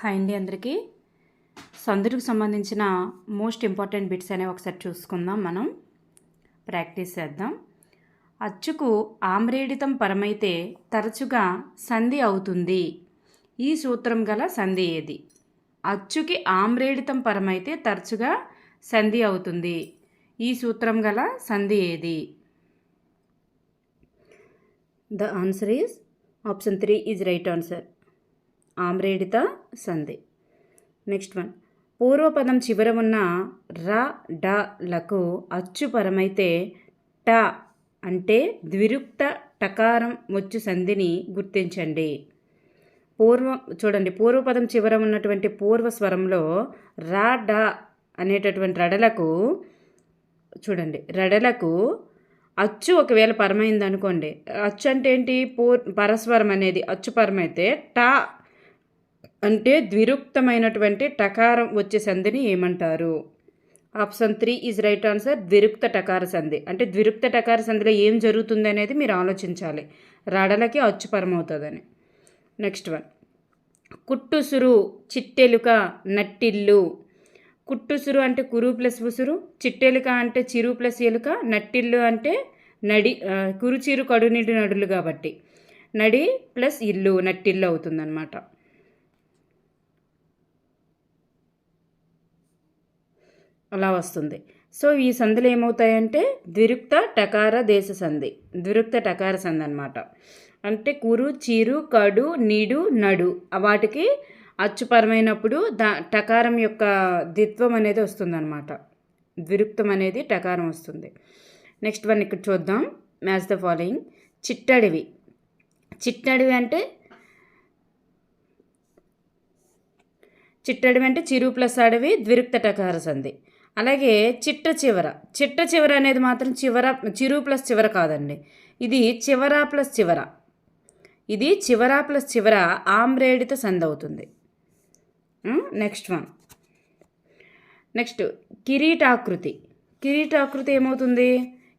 Hi అండి అందరికీ. సందుడికి సంబంధించిన మోస్ట్ ఇంపార్టెంట్ బిట్స్ అనేవి ఒకసారి చూసుకుందాం మనం. ప్రాక్టీస్ చేద్దాం. అచ్చుకు ఆమ్రేడితం పరమైతే తరచుగా సంధి అవుతుంది. ఈ సూత్రం గల సంధి ఏది? అచ్చుకి ఆమ్రేడితం పరమైతే తరచుగా సంధి అవుతుంది. ఈ సూత్రం గల సంధి ఏది? The answer is option three is right answer. ఆమ్రేడిత సంధి. Next one. పూర్వపదం చివర ఉన్న ర డ లకు అచ్చుపరమైతే ట అంటే ద్విరుక్త టకారం వచ్చు సంధిని గుర్తించండి. పూర్వ చూడండి పూర్వపదం చివర ఉన్నటువంటి పూర్వ స్వరంలో రా డ అనేటటువంటి రడలకు చూడండి రడలకు అచ్చు ఒకవేళ పరమైంది అనుకోండి అచ్చు అంటే ఏంటి? పూర్ పరస్వరం అనేది అచ్చు పరమైతే టా అంటే ద్విరుక్తమైనటువంటి టకారం వచ్చే సంధిని ఏమంటారు? Option three is right answer ద్విరుక్త టకార సంధి. అంటే ద్విరుక్త టకార సంధిలో ఏం జరుగుతుంది అనేది మీరు ఆలోచించాలి. రాడలకి అచ్చుపరం అవుతుందని నెక్స్ట్ వన్. కుట్టుసురు చిట్టెలుక నట్టిల్లు. కుట్టుసురు అంటే కురు ప్లస్ ఉసురు చిట్టెలుక అంటే చిరు ప్లస్ ఎలుక నట్టిల్లు అంటే నడి కురుచిరు కడునిడి నడులు కాబట్టి. నడి ప్లస్ ఇల్లు నట్టిల్లు అవుతుందన్నమాట. అలా వస్తుంది. సో ఈ సంధులు ఏమవుతాయంటే ద్విరుక్త టకార దేశ సంధి. ద్విరుక్త టకార సంధి అనమాట అంటే కురు చీరు కడు నీడు నడు. వాటికి అచ్చుపరమైనప్పుడు దా టకారం యొక్క ద్విత్వం అనేది వస్తుందన్నమాట. ద్విరుక్తం అనేది టకారం వస్తుంది. నెక్స్ట్ వన్ ఇక్కడ చూద్దాం. Match the following. చిట్టడివి. చిట్టడివి అంటే చిట్టడివి అంటే చిరు ప్లస్ అడవి ద్విరుక్త టకార సంధి. అలాగే చిట్ట చివర. చిట్ట చివర అనేది మాత్రం చివర చిరు ప్లస్ చివర కాదండి. ఇది చివర ప్లస్ చివర. ఇది చివర ప్లస్ చివర ఆమ్రేడిత సంధి అవుతుంది. నెక్స్ట్ వన్ నెక్స్ట్ కిరీటాకృతి. కిరీటాకృతి ఏమవుతుంది?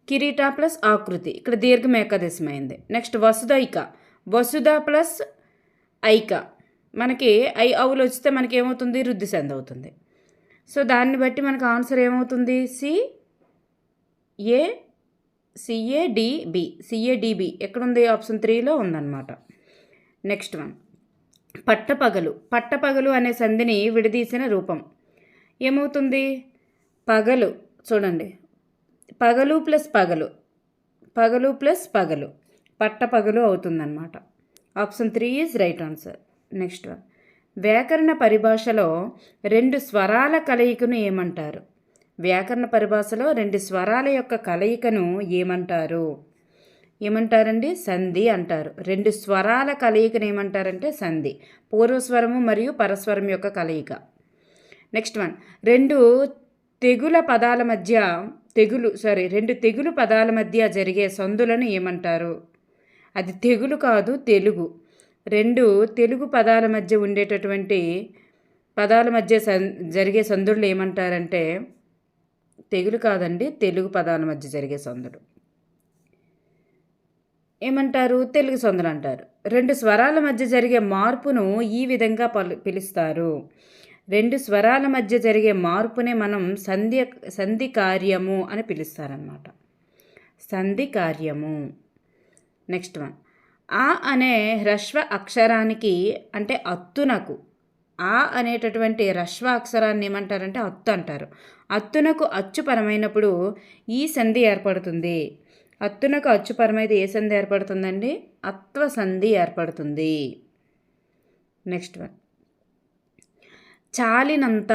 కిరీట ప్లస్ ఆకృతి. ఇక్కడ దీర్ఘం ఏకాదశమైంది. నెక్స్ట్ వసుదైక. వసుధ ప్లస్ ఐక. మనకి ఐ అవులు వస్తే మనకి ఏమవుతుంది రుద్ది సంధి అవుతుంది. సో దాన్ని బట్టి మనకు ఆన్సర్ ఏమవుతుంది? సి ఏ సిఏడిబి సిఏడిబి ఎక్కడుంది? ఆప్షన్ త్రీలో ఉందన్నమాట. Next one. పట్టపగలు. పట్టపగలు అనే సంధిని విడదీసిన రూపం. ఏమవుతుంది? పగలు. చూడండి. పగలు ప్లస్ పగలు. పగలు ప్లస్ పగలు. పట్టపగలు అవుతుందన్నమాట. Option three is right answer. Next one. వ్యాకరణ పరిభాషలో రెండు స్వరాల కలయికను ఏమంటారు? వ్యాకరణ పరిభాషలో రెండు స్వరాల యొక్క కలయికను ఏమంటారు? ఏమంటారండి? సంధి అంటారు. రెండు స్వరాల కలయికను ఏమంటారంటే సంధి. పూర్వస్వరము మరియు పరస్వరం యొక్క కలయిక. Next one. రెండు తెగుల పదాల మధ్య తెగులు సారీ రెండు తెగులు పదాల మధ్య జరిగే సందులను ఏమంటారు? అది తెగులు కాదు తెలుగు. రెండు తెలుగు పదాల మధ్య ఉండేటటువంటి పదాల మధ్య సన్ జరిగే సందుడులు ఏమంటారంటే తెగులు కాదండి తెలుగు పదాల మధ్య జరిగే సందుడు ఏమంటారు? తెలుగు సందులు అంటారు. రెండు స్వరాల మధ్య జరిగే మార్పును ఈ విధంగా పలు పిలుస్తారు. రెండు స్వరాల మధ్య జరిగే మార్పునే మనం సంధి సంధి కార్యము అని పిలుస్తారనమాట సంధి కార్యము నెక్స్ట్ వన్. ఆ అనే హ్రస్వ అక్షరానికి అంటే అత్తునకు ఆ అనేటటువంటి హ్రస్వ అక్షరాన్ని ఏమంటారంటే అత్తు అంటారు. అత్తునకు అచ్చుపరమైనప్పుడు ఈ సంధి ఏర్పడుతుంది. అత్తునకు అచ్చుపరమైతే ఏ సంధి ఏర్పడుతుందండి? అత్వ సంధి ఏర్పడుతుంది. Next one. చాలినంత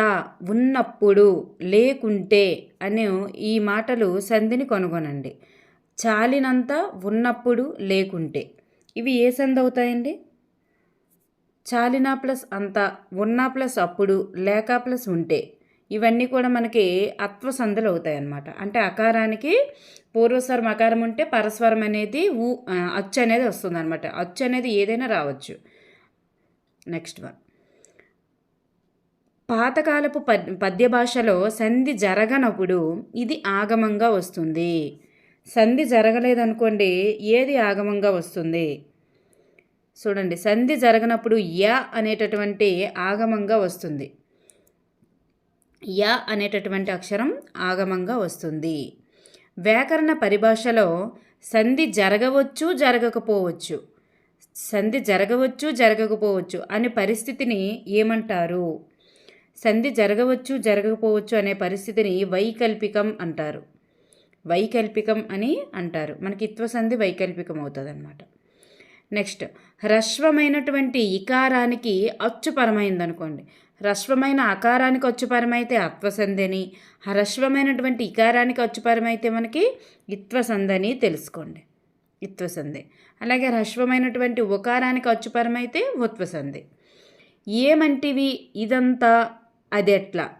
ఉన్నప్పుడు లేకుంటే అనే ఈ మాటలు సంధిని కనుగొనండి. చాలినంత ఉన్నప్పుడు లేకుంటే. ఇవి ఏ సంధి అవుతాయండి? చాలినా ప్లస్ అంత ఉన్నా ప్లస్ అప్పుడు లేక ప్లస్ ఉంటే. ఇవన్నీ కూడా మనకి అత్వ సంధులు అవుతాయి అన్నమాట అంటే అకారానికి పూర్వస్వరం అకారం ఉంటే పరస్వరం అనేది ఊ అచ్చు అనేది వస్తుంది అనమాట అచ్చు అనేది ఏదైనా రావచ్చు. Next one. పాతకాలపు పద్య భాషలో సంధి జరగనప్పుడు ఇది ఆగమంగా వస్తుంది. సంధి జరగలేదనుకోండి ఏది ఆగమంగా వస్తుంది? చూడండి సంధి జరగనప్పుడు య అనేటటువంటి ఆగమంగా వస్తుంది. యా అనేటటువంటి అక్షరం ఆగమంగా వస్తుంది. వ్యాకరణ పరిభాషలో సంధి జరగవచ్చు జరగకపోవచ్చు? సంధి జరగవచ్చు జరగకపోవచ్చు అనే పరిస్థితిని ఏమంటారు? సంధి జరగవచ్చు జరగకపోవచ్చు అనే పరిస్థితిని వైకల్పికం అంటారు. వైకల్పికం అని అంటారు. మనకి ఇత్వసంధి వైకల్పికం అవుతుంది అనమాట నెక్స్ట్ హ్రస్వమైనటువంటి ఇకారానికి అచ్చుపరమైంది అనుకోండి హ్రస్వమైన అకారానికి అచ్చుపరమైతే అత్వసంధి హ్రస్వమైనటువంటి ఇకారానికి అచ్చుపరమైతే మనకి ఇత్వసంధి తెలుసుకోండి. ఇత్వసంధి. అలాగే హ్రస్వమైనటువంటి ఉకారానికి అచ్చుపరమైతే ఉత్వసంధి. ఏమంటివి? ఇదంతా అది ఎట్లా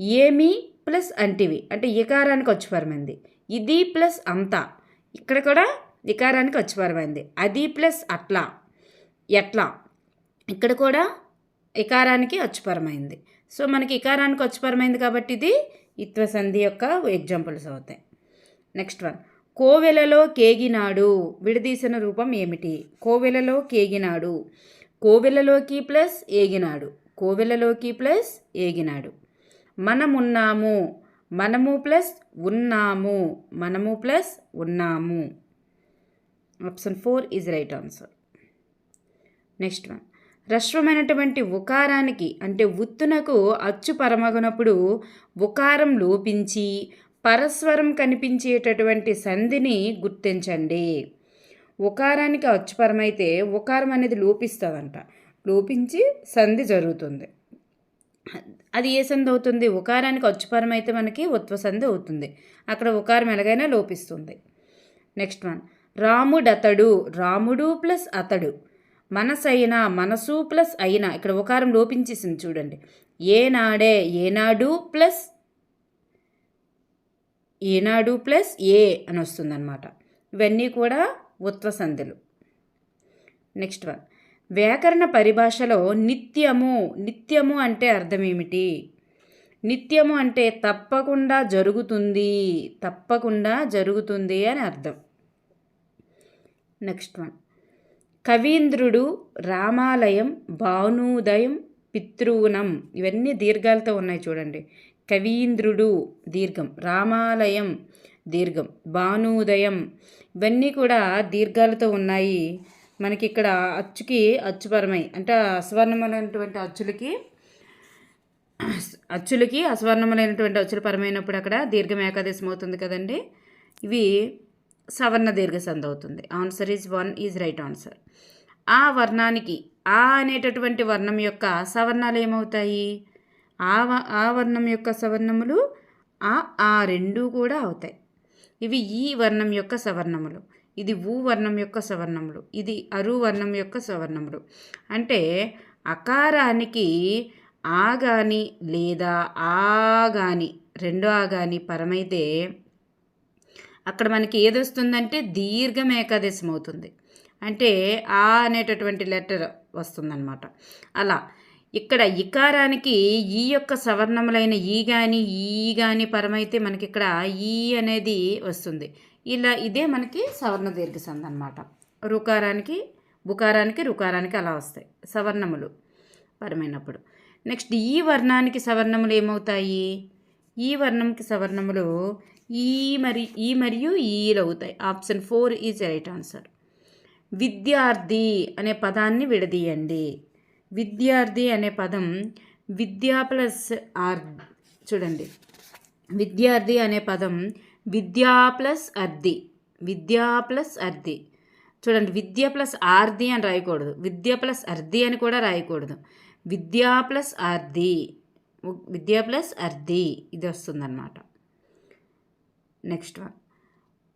ఏమి? ప్లస్ అంటివి. అంటే ఇకారానికి అచ్చుపరమైంది ఇది ప్లస్ అంతా. ఇక్కడ కూడా ఇకారానికి వచ్చిపరమైంది. అది ప్లస్ అట్లా. ఎట్లా? ఇక్కడ కూడా ఇకారానికి అచ్చుపరమైంది సో మనకి ఇకారానికి వచ్చిపరమైంది కాబట్టి ఇది ఇత్వ సంధి యొక్క ఎగ్జాంపుల్స్ అవుతాయి. Next one. కోవెలలో కేగినాడు. విడదీసిన రూపం ఏమిటి? కోవెలలో కేగినాడు. కోవెలలోకి ప్లస్ ఏగినాడు. కోవెలలోకి ప్లస్ ఏగినాడు. మనమున్నాము. మనము ప్లస్ ఉన్నాము. మనము ప్లస్ ఉన్నాము. Option four is right answer next one హ్రస్వమైనటువంటి ఉకారానికి అంటే ఉత్తునకు అచ్చు పరమగునప్పుడు ఉకారం లోపించి పరస్వరం కనిపించేటటువంటి సంధిని గుర్తించండి. ఉకారానికి అచ్చుపరమైతే ఉకారం అనేది లోపిస్తుందంట. లోపించి సంధి జరుగుతుంది. అది ఏ సంధి అవుతుంది? ఉకారానికి అచ్చుపరం అయితే మనకి ఉత్వ సంధి అవుతుంది. అక్కడ ఉకారం ఎలాగైనా లోపిస్తుంది. Next one. రాముడతడు. రాముడు ప్లస్ అతడు. మనసైన మనసు ప్లస్ అయినా. ఇక్కడ ఉకారం లోపించేసింది చూడండి. ఏనాడే ఏనాడు ప్లస్ ఏనాడు ప్లస్ ఏ అని వస్తుందన్నమాట. ఇవన్నీ కూడా ఉత్వసంధులు నెక్స్ట్ వన్. వ్యాకరణ పరిభాషలో నిత్యము నిత్యము అంటే అర్థం ఏమిటి నిత్యము అంటే తప్పకుండా జరుగుతుంది తప్పకుండా జరుగుతుంది అని అర్థం. Next one. కవీంద్రుడు రామాలయం భానుదయం పితృనం ఇవన్నీ దీర్ఘాలతో ఉన్నాయి చూడండి. కవీంద్రుడు దీర్ఘం రామాలయం దీర్ఘం భానుదయం ఇవన్నీ కూడా దీర్ఘాలతో ఉన్నాయి. మనకి ఇక్కడ అచ్చుకి అచ్చుపరమై అంటే అస్వర్ణములైనటువంటి అచ్చులకి అచ్చులకి అస్వర్ణములైనటువంటి అచ్చులు పరమైనప్పుడు అక్కడ దీర్ఘం ఏకాదశం అవుతుంది కదండి. ఇవి సవర్ణ దీర్ఘ సంధ అవుతుంది. Answer is one is right answer ఆ వర్ణానికి ఆ అనేటటువంటి వర్ణం యొక్క సవర్ణాలు ఏమవుతాయి? ఆ ఆ వర్ణం యొక్క సవర్ణములు ఆ ఆ రెండు కూడా అవుతాయి. ఇవి ఈ వర్ణం యొక్క సవర్ణములు. ఇది ఊ వర్ణం యొక్క సవర్ణములు. ఇది అరు వర్ణం యొక్క సవర్ణములు. అంటే అకారానికి ఆ గాని లేదా ఆ గాని రెండో ఆ గాని పరమైతే అక్కడ మనకి ఏదొస్తుందంటే దీర్ఘం ఏకాదశం అవుతుంది. అంటే ఆ అనేటటువంటి లెటర్ వస్తుందన్నమాట. అలా ఇక్కడ ఇకారానికి ఈ యొక్క సవర్ణములైన ఈ కానీ ఈ కానీ పరమైతే మనకి ఇక్కడ ఈ అనేది వస్తుంది. ఇలా ఇదే మనకి సవర్ణ దీర్ఘ సంధి అనమాట రుకారానికి బుకారానికి రుకారానికి అలా వస్తాయి సవర్ణములు పరమైనప్పుడు. నెక్స్ట్ ఈ వర్ణానికి సవర్ణములు ఏమవుతాయి? ఈ వర్ణంకి సవర్ణములు ఈ మరి ఈ మరియు ఈలు అవుతాయి. Option four is right answer. విద్యార్థి అనే పదాన్ని విడదీయండి. విద్యార్థి అనే పదం విద్యా ప్లస్ ఆర్ చూడండి. విద్యార్థి అనే పదం విద్యా ప్లస్ అర్ధి విద్యా ప్లస్ అర్ధి చూడండి విద్య ప్లస్ ఆర్ది అని రాయకూడదు. విద్య ప్లస్ అర్ధి అని కూడా రాయకూడదు. విద్యా ప్లస్ ఆర్ది. విద్యా ప్లస్ అర్ధి ఇది వస్తుందన్నమాట. Next one.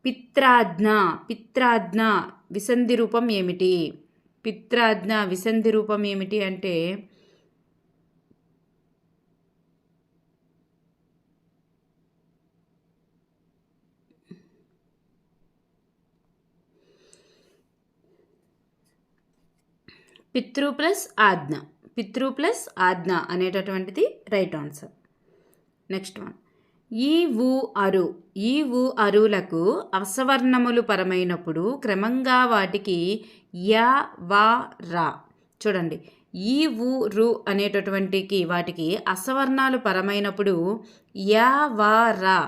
పిత్రాజ్ఞ. పిత్రాజ్ఞ విసంధి రూపం ఏమిటి? పిత్రాజ్ఞ విసంధి రూపం ఏమిటి అంటే పితృ ప్లస్ ఆజ్ఞ. పితృ ప్లస్ ఆజ్ఞ అనేటటువంటిది రైట్ ఆన్సర్. Next one. ఈ ఊ అరు. ఈ ఊ అరులకు అవసవర్ణములు పరమైనప్పుడు క్రమంగా వాటికి యా వా రా. చూడండి. ఈ ఊ రు అనేటటువంటికి వాటికి అసవర్ణాలు పరమైనప్పుడు యా వా రా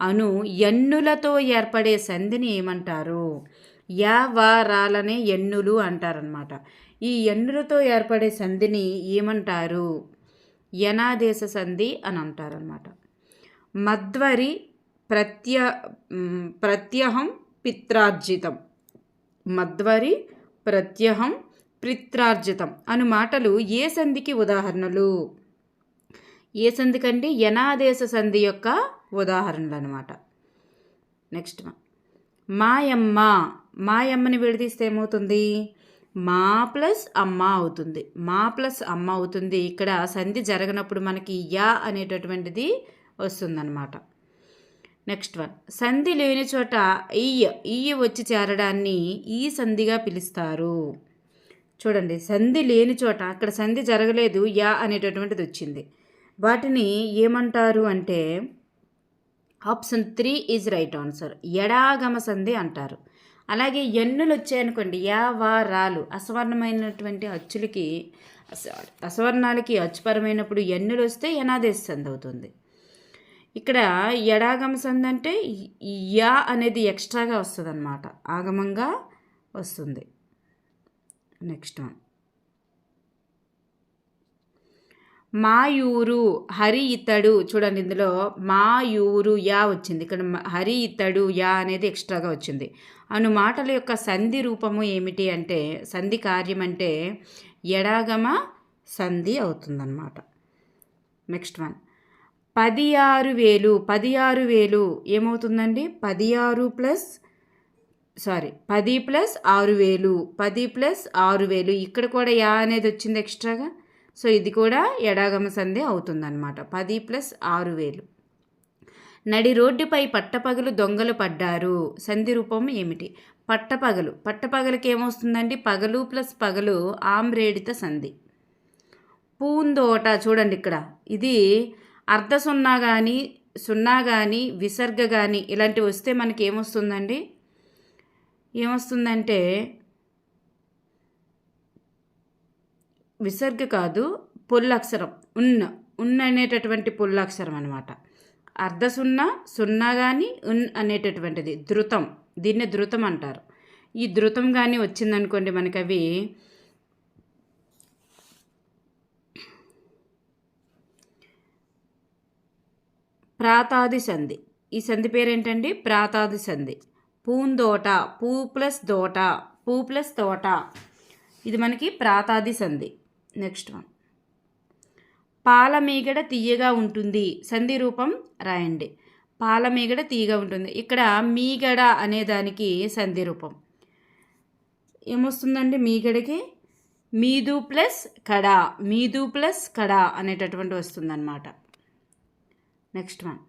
అను ఎన్నులతో ఏర్పడే సంధిని ఏమంటారు? యా వా రాలనే ఎన్నులు అంటారనమాట ఈ ఎన్నులతో ఏర్పడే సంధిని ఏమంటారు? యనాదేశ సంధి అని అంటారనమాట మధ్వరి ప్రత్య ప్రత్యహం పిత్రార్జితం. మధ్వరి ప్రత్యహం ప్రిత్రార్జితం అను మాటలు ఏ సంధికి ఉదాహరణలు? ఏ సంధి కంటే యనాదేశ సంధి యొక్క ఉదాహరణలు అనమాట నెక్స్ట్ మాయమ్మ. మాయమ్మని విడదీస్తే ఏమవుతుంది? మా ప్లస్ అమ్మ అవుతుంది. మా ప్లస్ అమ్మ అవుతుంది. ఇక్కడ సంధి జరగనప్పుడు మనకి యా అనేటటువంటిది వస్తుందన్నమాట. నెక్స్ట్ వన్ సంధి లేని చోట ఈయ ఈయ వచ్చి చేరడాన్ని ఈ సంధిగా పిలుస్తారు. చూడండి సంధి లేని చోట అక్కడ సంధి జరగలేదు యా అనేటటువంటిది వచ్చింది. వాటిని ఏమంటారు అంటే option three is right answer. ఎడాగమ సంధి అంటారు. అలాగే ఎన్నులు వచ్చాయనుకోండి యా వా రాలు అసవర్ణమైనటువంటి అచ్చులకి అసవర్ణాలకి అచ్చుపరమైనప్పుడు ఎన్నులు వస్తే ఎనాదేశ సంధి అవుతుంది. ఇక్కడ ఎడాగమ సంధి అంటే యా అనేది ఎక్స్ట్రాగా వస్తుంది అనమాట ఆగమంగా వస్తుంది. Next one. మాయూరు హరి ఇతడు. చూడండి ఇందులో మాయూరు యా వచ్చింది. ఇక్కడ హరి ఇతడు యా అనేది ఎక్స్ట్రాగా వచ్చింది. అను మాటల యొక్క సంధి రూపము ఏమిటి అంటే సంధి కార్యం అంటే ఎడాగమ సంధి అవుతుందన్నమాట. Next one. పది ఆరు వేలు పది ఆరు వేలు ఏమవుతుందండి? పది ఆరు ప్లస్ సారీ పది ప్లస్ ఆరు వేలు పది ప్లస్ ఆరు వేలు. ఇక్కడ కూడా యా అనేది వచ్చింది ఎక్స్ట్రాగా. సో ఇది కూడా ఎడాగమ సంధి అవుతుందన్నమాట. పది ప్లస్ ఆరు వేలు. నడి రోడ్డుపై పట్టపగలు దొంగలు పడ్డారు. సంధి రూపం ఏమిటి? పట్టపగలు. పట్టపగలకి ఏమొస్తుందండి? పగలు ప్లస్ పగలు ఆమ్రేడిత సంధి. పూందోట చూడండి ఇక్కడ. ఇది అర్ధ సున్నా కానీ సున్నా కానీ విసర్గ కానీ ఇలాంటివి వస్తే మనకి ఏమొస్తుందండి? ఏమొస్తుందంటే విసర్గ కాదు పొల్లక్షరం. ఉన్న ఉన్న అనేటటువంటి పొల్లక్షరం అనమాట అర్ధ సున్నా సున్నా కానీ ఉన్ అనేటటువంటిది. ధృతం. దీన్ని ధృతం అంటారు. ఈ ధృతం కానీ వచ్చిందనుకోండి మనకి అవి ప్రాతాది సంధి. ఈ సంధి పేరేంటండి? ప్రాతాది సంధి. పూందోట పూ ప్లస్ దోట పూ ప్లస్ తోట. ఇది మనకి ప్రాతాది సంధి. Next one. పాలమీగడ తీయగా ఉంటుంది. సంధి రూపం రాయండి. పాలమీగడ తీయగా ఉంటుంది. ఇక్కడ మీగడ అనే దానికి సంధి రూపం. ఏమొస్తుందండి మీగడకి? మీదు ప్లస్ కడ. మీదు ప్లస్ కడ అనేటటువంటి వస్తుందన్నమాట. Next one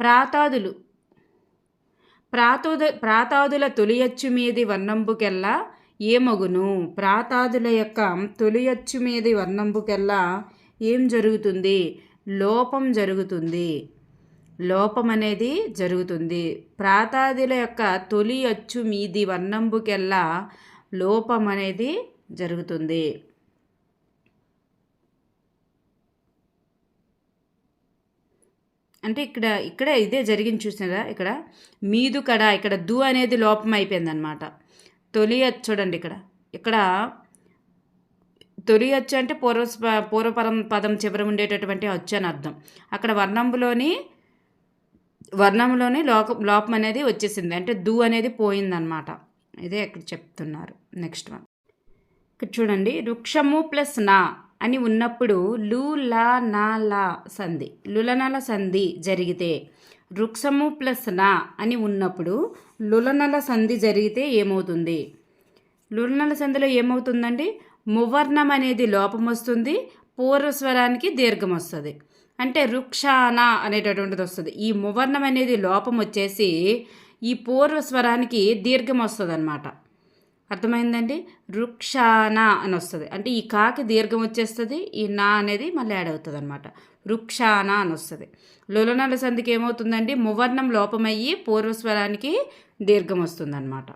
ప్రాతాదులు. ప్రాతోద ప్రాతాదుల తొలియచ్చు మీది వర్ణంబుకెల్లా ఏమగును ప్రాతాదుల యొక్క తొలియచ్చు మీది వర్ణంబుకెల్లా ఏం జరుగుతుంది? లోపం జరుగుతుంది. లోపం అనేది జరుగుతుంది. ప్రాతాదుల యొక్క తొలి అచ్చు మీది వర్ణంబుకెల్లా లోపం అనేది జరుగుతుంది. అంటే ఇక్కడ ఇక్కడ ఇదే జరిగింది చూసినారా ఇక్కడ మీదు కడ ఇక్కడ దు అనేది లోపం అయిపోయింది అనమాట తొలి చూడండి ఇక్కడ. ఇక్కడ తొలి అచ్చు అంటే పూర్వ పూర్వపరం పదం చివర ఉండేటటువంటి అచ్చు అని అర్థం. అక్కడ వర్ణంలోని వర్ణంలోని లోక లోపం అనేది వచ్చేసింది. అంటే దు అనేది పోయిందనమాట ఇదే ఇక్కడ చెప్తున్నారు. Next one. ఇక్కడ చూడండి. వృక్షము ప్లస్ నా. అని ఉన్నప్పుడు లు లా నా లా సంధి లులనల సంధి జరిగితే వృక్షము ప్లస్ నా అని ఉన్నప్పుడు లులనల సంధి జరిగితే ఏమవుతుంది? లులనల సంధిలో ఏమవుతుందండి? మువర్ణం అనేది లోపం వస్తుంది పూర్వస్వరానికి దీర్ఘం వస్తుంది. అంటే రుక్షాన అనేటటువంటిది వస్తుంది. ఈ మువర్ణం అనేది లోపం వచ్చేసి ఈ పూర్వస్వరానికి దీర్ఘం వస్తుంది అనమాట అర్థమైందండి? వృక్షాన అని వస్తుంది. అంటే ఈ కాకి దీర్ఘం వచ్చేస్తుంది ఈ నా అనేది మళ్ళీ యాడ్ అవుతుంది అనమాట వృక్షాన అని వస్తుంది. లులనల సంధికి ఏమవుతుందండి? మువర్ణం లోపమయ్యి పూర్వస్వరానికి దీర్ఘం వస్తుంది అనమాట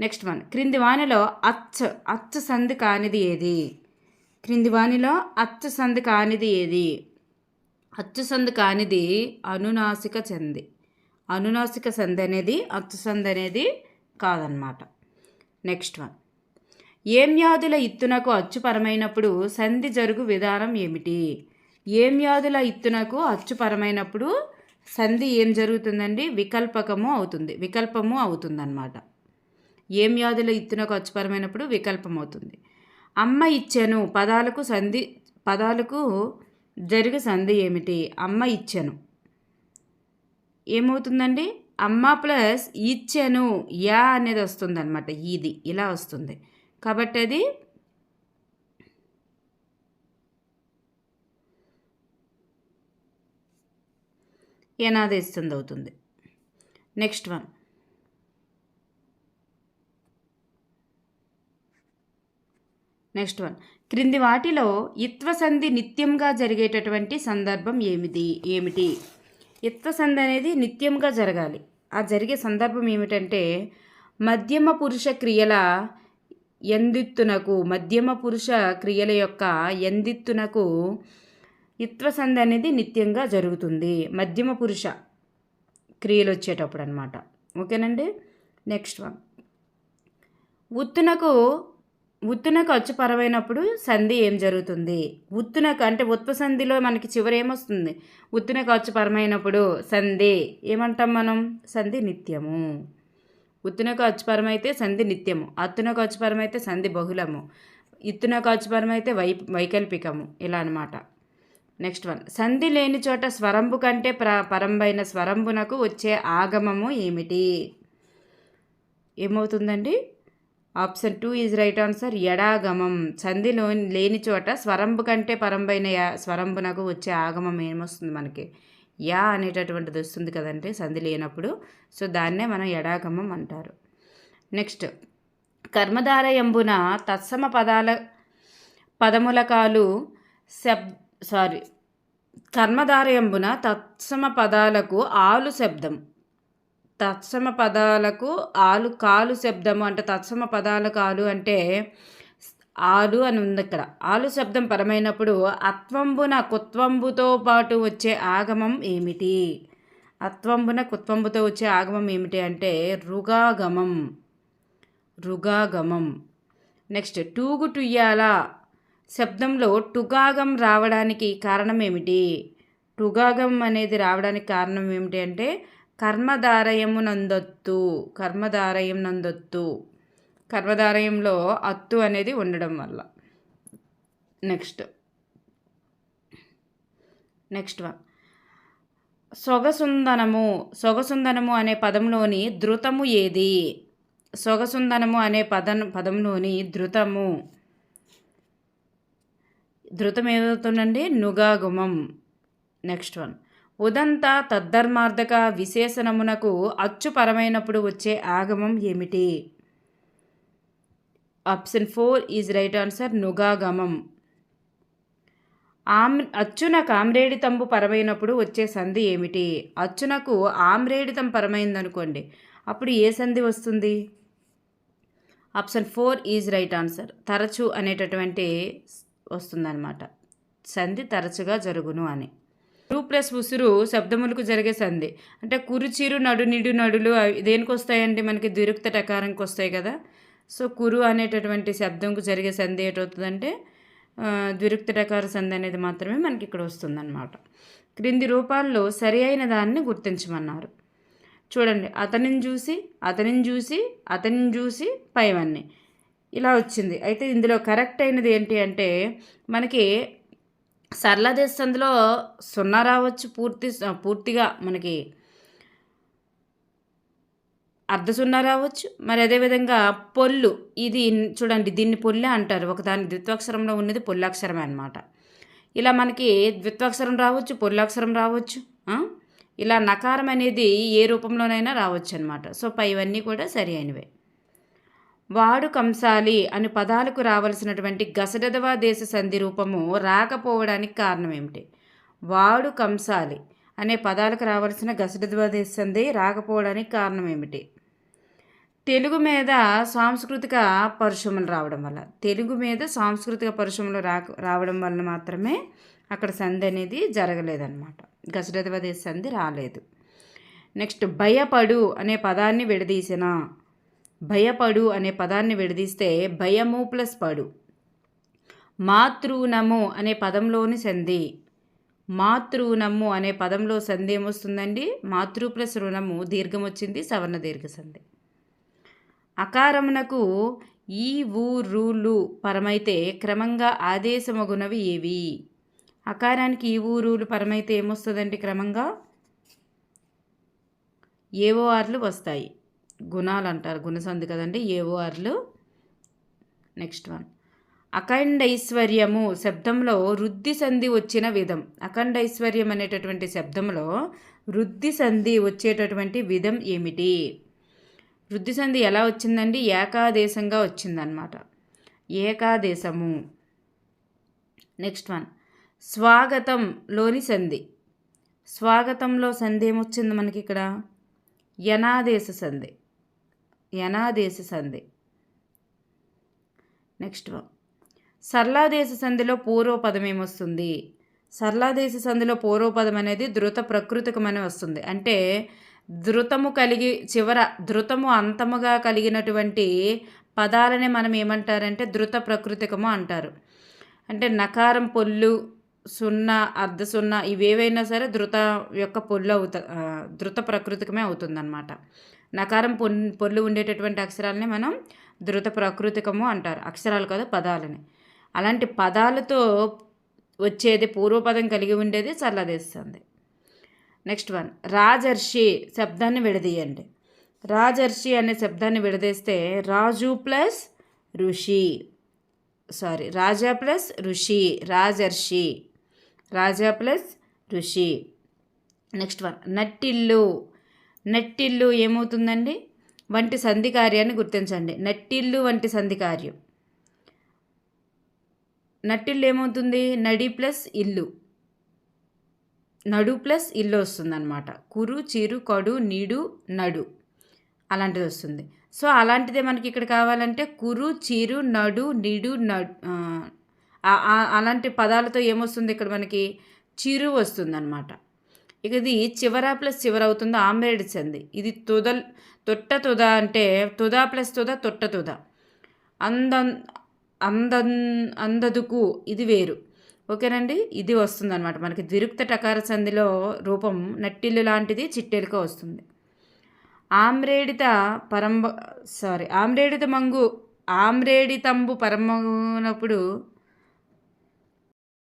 నెక్స్ట్ వన్. క్రింది వాణిలో అచ్చ అచ్చ సంధి కానిది ఏది? క్రింది వాణిలో అచ్చ సంధి కానిది ఏది? అచ్చు సంధి కానిది అనునాసిక సంధి. అనునాసిక సంధి అనేది అచ్చు సంధి అనేది కాదనమాట నెక్స్ట్ వన్ ఏం వ్యాధుల ఇత్తునకు అచ్చుపరమైనప్పుడు సంధి జరుగు విధానం ఏమిటి? ఏం వ్యాధుల ఇత్తునకు అచ్చుపరమైనప్పుడు సంధి ఏం జరుగుతుందండి? వికల్పకము అవుతుంది. వికల్పము అవుతుందన్నమాట. ఏం వ్యాధుల ఇత్తునకు అచ్చుపరమైనప్పుడు వికల్పం అవుతుంది. అమ్మ ఇచ్చాను. పదాలకు సంధి పదాలకు జరిగే సంధి ఏమిటి? అమ్మ ఇచ్చాను. ఏమవుతుందండి? అమ్మ ప్లస్ ఇచ్చాను యా అనేది వస్తుంది అనమాట ఇది ఇలా వస్తుంది. కాబట్టి అది ఎనాదేస్తుంది అవుతుంది. Next one. Next one. క్రింది వాటిలో ఇత్వసంధి నిత్యంగా జరిగేటటువంటి సందర్భం ఏమిటి ఏమిటి? ఇత్వసంధి అనేది నిత్యంగా జరగాలి. ఆ జరిగే సందర్భం ఏమిటంటే మధ్యమ పురుష క్రియల ఎందిత్తునకు మధ్యమ పురుష క్రియల యొక్క ఎందిత్తునకు ఇత్వసంధి అనేది నిత్యంగా జరుగుతుంది. మధ్యమ పురుష క్రియలు వచ్చేటప్పుడు అనమాట ఓకేనండి? Next one. ఉత్తునకు ఉత్తునకు అచ్చుపరమైనప్పుడు సంధి ఏం జరుగుతుంది? ఉత్తునకు అంటే ఉత్ప సంధిలో మనకి చివరి ఏమొస్తుంది ఉత్తునకు అచ్చుపరమైనప్పుడు సంధి ఏమంటాం మనం? సంధి నిత్యము. ఉత్తునకు అచ్చుపరమైతే సంధి నిత్యము. అత్తునకు అచ్చుపరమైతే సంధి బహుళము. ఇత్తునకు అచ్చుపరమైతే వై వైకల్పికము. ఇలా అనమాట నెక్స్ట్ వన్. సంధి లేని చోట స్వరంబు కంటే ప్ర పరంబైన స్వరంబునకు వచ్చే ఆగమము ఏమిటి? ఏమవుతుందండి? Option two is right answer ఎడాగమం సంధిలో లేని చోట స్వరంబు కంటే పరంబైన స్వరంబునకు వచ్చే ఆగమం ఏమొస్తుంది మనకి? యా అనేటటువంటిది వస్తుంది కదంటే సంధి లేనప్పుడు. సో దాన్నే మనం ఎడాగమం అంటారు. నెక్స్ట్ కర్మధారయంబున తత్సమ పదాల పదములకాలు శబ్ సారీ కర్మధారయంబున తత్సమ పదాలకు ఆలు శబ్దం. తత్సమ పదాలకు ఆలు కాలు శబ్దము అంటే తత్సమ పదాలకు ఆలు అంటే ఆలు అని ఉంది ఇక్కడ. ఆలు శబ్దం పరమైనప్పుడు అత్వంబున కుత్వంబుతో పాటు వచ్చే ఆగమం ఏమిటి? అత్వంబున కుత్వంబుతో వచ్చే ఆగమం ఏమిటి అంటే రుగాగమం. రుగాగమం. నెక్స్ట్ టూగు టుయ్యాల శబ్దంలో టుగాగం రావడానికి కారణం ఏమిటి? టుగాగం అనేది రావడానికి కారణం ఏమిటి అంటే కర్మధారయమునందొత్తు కర్మధారయం నందొత్తు కర్మధారయంలో అత్తు అనేది ఉండడం వల్ల. నెక్స్ట్. Next one. సొగసుందనము సొగసుందనము అనే పదంలోని ధృతము ఏది? సొగసుందనము అనే పదం పదంలోని ధృతము. ధృతం ఏదవుతుందండి నుగాగుమం. Next one. ఉదంతా తద్ధర్మార్థక విశేషణమునకు అచ్చుపరమైనప్పుడు వచ్చే ఆగమం ఏమిటి? Option four is right answer నుగాగమం. ఆమ్ అచ్చున కామ్రేడితంబు పరమైనప్పుడు వచ్చే సంధి ఏమిటి? అచ్చునకు ఆమ్రేడితం పరమైందనుకోండి అప్పుడు ఏ సంధి వస్తుంది? Option four is right answer తరచు అనేటటువంటి వస్తుందన్నమాట. సంధి తరచుగా జరుగును అని. రు ప్లస్ ఉసురు శబ్దములకు జరిగే సంధి. అంటే కురుచిరు నడు నిడు నడులు దేనికి వస్తాయండి మనకి దిరుక్త టకారంకి వస్తాయి కదా. సో కురు అనేటటువంటి శబ్దంకు జరిగే సంధి ఏటవుతుందంటే ద్విరుక్త టకార సంధి అనేది మాత్రమే మనకి ఇక్కడ వస్తుందన్నమాట. క్రింది రూపాల్లో సరి అయిన దాన్ని గుర్తించమన్నారు. చూడండి అతనిని చూసి అతనిని చూసి అతనిని చూసి పైవన్నీ. ఇలా వచ్చింది. అయితే ఇందులో కరెక్ట్ అయినది ఏంటి అంటే మనకి సరళ సందులో సున్నా రావచ్చు పూర్తి పూర్తిగా మనకి అర్ధ సున్నా రావచ్చు. మరి అదేవిధంగా పొల్లు ఇది చూడండి దీన్ని పొల్లే అంటారు. ఒకదాని ద్విత్వాక్షరంలో ఉన్నది పొల్లాక్షరమే అనమాట ఇలా మనకి ద్విత్వాక్షరం రావచ్చు పొల్లాక్షరం రావచ్చు ఇలా నకారం అనేది ఏ రూపంలోనైనా రావచ్చు అనమాట సో పైవన్నీ కూడా సరి అయినవే. వాడు కంసాలి అని పదాలకు రావలసినటువంటి గసడదవా దేశ సంధి రూపము రాకపోవడానికి కారణం ఏమిటి వాడు కంసాలి అనే పదాలకు రావాల్సిన గసడదవా దేశ సంధి రాకపోవడానికి కారణం ఏమిటి తెలుగు మీద సాంస్కృతిక పరిశ్రమలు రావడం వల్ల తెలుగు మీద సాంస్కృతిక పరిశ్రమలు రా రావడం వల్ల మాత్రమే అక్కడ సంధి అనేది జరగలేదన్నమాట. దేశ సంధి రాలేదు. నెక్స్ట్ భయపడు అనే పదాన్ని విడదీసిన భయపడు అనే పదాన్ని విడదీస్తే భయము ప్లస్ పడు. మాతృనము అనే పదంలోని సంధి. మాతృనము అనే పదంలో సంధి ఏమొస్తుందండి? మాతృ ప్లస్ రుణము దీర్ఘం వచ్చింది సవర్ణ దీర్ఘ సంధి. అకారమునకు ఈ ఊ రూలు పరమైతే క్రమంగా ఆదేశమగునవి ఏవి? అకారానికి ఈ ఊరులు పరమైతే ఏమొస్తుందండి క్రమంగా? ఏఓఆర్లు వస్తాయి. గుణాలు అంటారు గుణసంధి కదండి? ఏఓఆర్లు. Next one. అఖండ ఐశ్వర్యము శబ్దంలో వృద్ధి సంధి వచ్చిన విధం. అఖండ ఐశ్వర్యం అనేటటువంటి శబ్దంలో వృద్ధి సంధి వచ్చేటటువంటి విధం ఏమిటి? వృద్ధి సంధి ఎలా వచ్చిందండి? ఏకాదేశంగా వచ్చిందనమాట ఏకాదేశము. Next one. స్వాగతంలోని సంధి. స్వాగతంలో సంధి ఏమొచ్చింది మనకి ఇక్కడ యనాదేశ సంధి. యనాదేశ సంధి. నెక్స్ట్ వన్ సరళాదేశ సంధిలో పూర్వపదం ఏమొస్తుంది సర్లాదేశ సంధిలో పూర్వపదం అనేది ధృత ప్రకృతికమని వస్తుంది. అంటే ధృతము కలిగి చివర ధృతము అంతముగా కలిగినటువంటి పదాలని మనం ఏమంటారంటే ధృత ప్రకృతికము అంటారు. అంటే నకారం పొల్లు సున్నా అర్ధ సున్నా ఇవేవైనా సరే ధృత యొక్క పొల్లు అవుతా ధృత ప్రకృతికమే అవుతుందన్నమాట. నకారం పొన్ పొల్లు ఉండేటటువంటి అక్షరాలని మనం ధృత ప్రకృతికము అంటారు. అక్షరాలు కాదు పదాలని. అలాంటి పదాలతో వచ్చేది పూర్వపదం కలిగి ఉండేది చల్లదేస్తుంది నెక్స్ట్ వన్. రాజర్షి శబ్దాన్ని విడదీయండి. రాజర్షి అనే శబ్దాన్ని విడదీస్తే రాజు ప్లస్ ఋషి. సారీ రాజా ప్లస్ ఋషి రాజర్షి. రాజా ప్లస్ ఋషి. Next one. నట్టిల్లు. నట్టిల్లు ఏమవుతుందండి? వంటి సంధి కార్యాన్ని గుర్తించండి. నట్టిల్లు వంటి సంధి కార్యం. నట్టిల్లు ఏమవుతుంది? నడి ప్లస్ ఇల్లు. నడు ప్లస్ ఇల్లు వస్తుందన్నమాట. కురు చిరు కడు నీడు నడు. అలాంటిది వస్తుంది. సో అలాంటిదే మనకి ఇక్కడ కావాలంటే కురు చిరు నడు నిడు నడు అలాంటి పదాలతో ఏమొస్తుంది? ఇక్కడ మనకి చిరు వస్తుందన్నమాట. ఇక ఇది చివర ప్లస్ చివర అవుతుంది ఆమ్రేడ్ సంధి. ఇది తుద తొట్ట తుద అంటే తుదా ప్లస్ తుద తొట్ట తుద. అంద అంద అందదుకు ఇది వేరు. ఓకేనండి? ఇది వస్తుందనమాట మనకి ద్విరుక్త టకార సంధిలో రూపం నట్టిల్లు లాంటిది చిట్టెలుక వస్తుంది. ఆమ్రేడిత పరంబ సారీ ఆమ్రేడిత మంగు ఆమ్రేడితంబు పరమ్మనప్పుడు